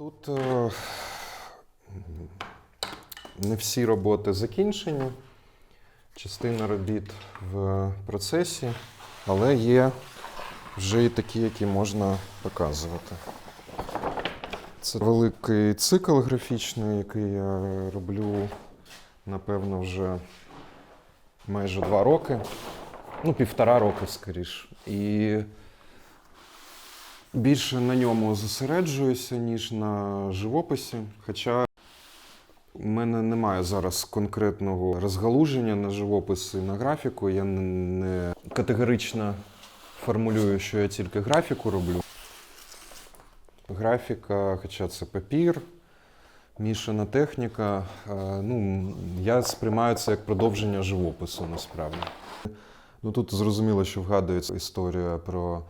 Тут е, не всі роботи закінчені, частина робіт в процесі, але є вже і такі, які можна показувати. Це великий цикл графічний, який я роблю, напевно, вже майже два роки. Ну, півтора роки, скоріш. І більше на ньому зосереджуюся, ніж на живописі. Хоча у мене немає зараз конкретного розгалуження на живопис і на графіку. Я не- не категорично формулюю, що я тільки графіку роблю. Графіка, хоча це папір, мішана техніка. е, Ну, я сприймаю це як продовження живопису насправді. Ну тут зрозуміло, що вгадується історія про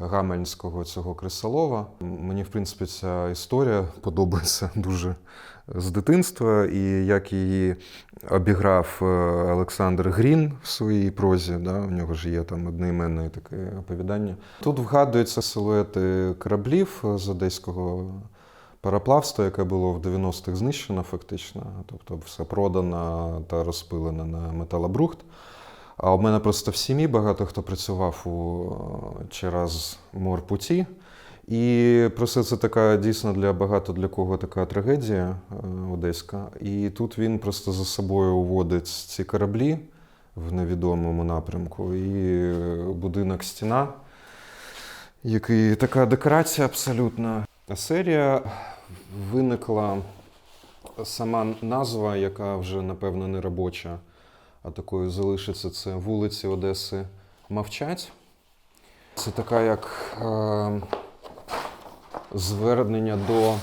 гамельнського цього крисолова. Мені, в принципі, ця історія подобається дуже з дитинства, і як її обіграв е, Олександр Грін в своїй прозі. Да? У нього ж є там одноіменне таке оповідання. Тут вгадуються силуети кораблів з одеського пароплавства, яке було в 90-х знищено фактично. Тобто все продано та розпилено на металобрухт. А у мене просто в сім'ї багато хто працював у через морпуті. І просто це така дійсно для багато для кого така трагедія е, одеська. І тут він просто за собою уводить ці кораблі в невідомому напрямку. І е, будинок стіна, який така декорація абсолютно. Серія виникла сама назва, яка вже напевно не робоча а такою залишиться це вулиці Одеси мовчать. Це така як е, звернення до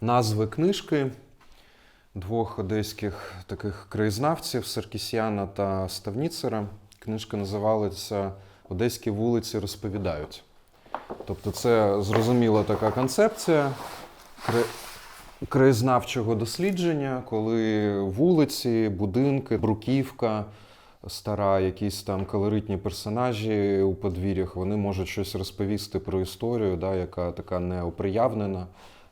назви книжки двох одеських таких краєзнавців Саркісяна та Ставніцера. Книжка називалася Одеські вулиці розповідають. Тобто, це зрозуміла така концепція краєзнавчого дослідження, коли вулиці, будинки, бруківка стара, якісь там колоритні персонажі у подвір'ях, вони можуть щось розповісти про історію, да, яка така неоприявнена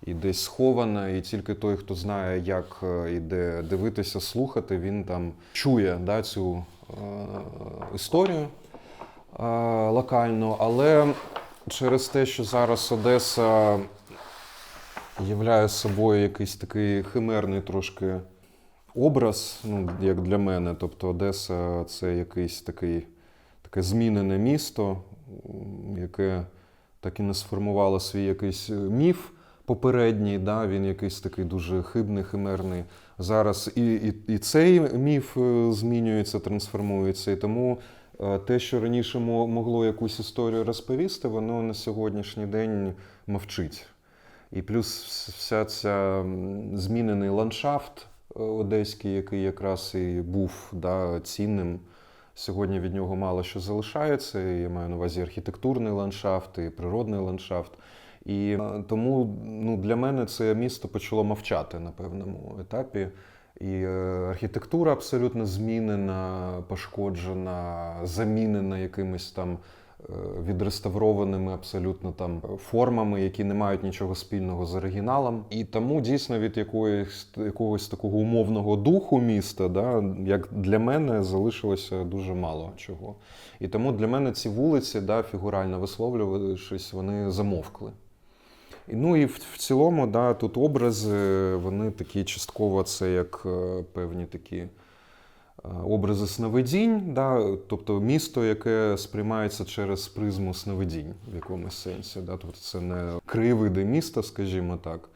і десь схована, і тільки той, хто знає, як е, і де дивитися, слухати, він там чує да, цю е, історію е, локальну. Але через те, що зараз Одеса являє собою якийсь такий химерний трошки образ, ну, як для мене. Тобто Одеса це якийсь такий, таке змінене місто, яке так і не сформувало свій якийсь е, міф попередній. Да? Він якийсь такий дуже хибний, химерний. Зараз і, і, і цей міф е, змінюється, трансформується. І тому е, те, що раніше могло якусь історію розповісти, воно на сьогоднішній день мовчить. І плюс вся ця змінений ландшафт е, одеський, який якраз і був да, цінним. Сьогодні від нього мало що залишається. Я маю на увазі архітектурний ландшафт і природний ландшафт. І е, тому ну, для мене це місто почало мовчати на певному етапі. І е, архітектура абсолютно змінена, пошкоджена, замінена якимись там відреставрованими абсолютно там формами, які не мають нічого спільного з оригіналом. І тому дійсно від якоїсь якогось такого умовного духу міста, да, як для мене, залишилося дуже мало чого. І тому для мене ці вулиці, да, фігурально висловлювавшись, вони замовкли. Ну і в, в цілому, да, тут образи, вони такі частково це як е, певні такі е, образи сновидінь, да, тобто місто, яке сприймається через призму сновидінь в якомусь сенсі. Да, тобто це не кривиди міста, скажімо так.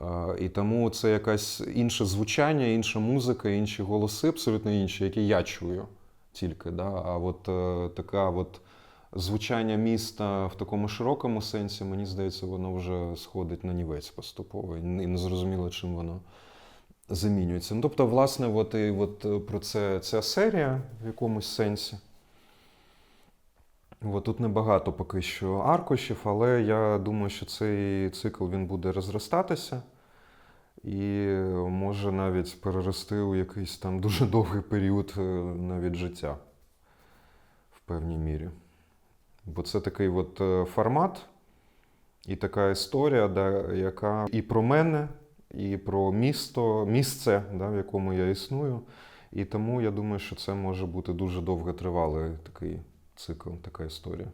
Е, І тому це якась інше звучання, інша музика, інші голоси, абсолютно інші, які я чую тільки. Да? А от е, така от звучання міста в такому широкому сенсі, мені здається, воно вже сходить на нівець поступово, і не зрозуміло, чим воно замінюється. Ну, тобто, власне, от, і от е, про це ця серія в якомусь сенсі. От тут небагато поки що аркушів, але я думаю, що цей цикл він буде розростатися і може навіть перерости у якийсь там дуже довгий період е, навіть життя в певній мірі. Бо це такий от е, формат, І така історія, да, яка і про мене, і про місто, місце, да, в якому я існую. І тому я думаю, що це може бути дуже довготривалий такий цикл, така історія.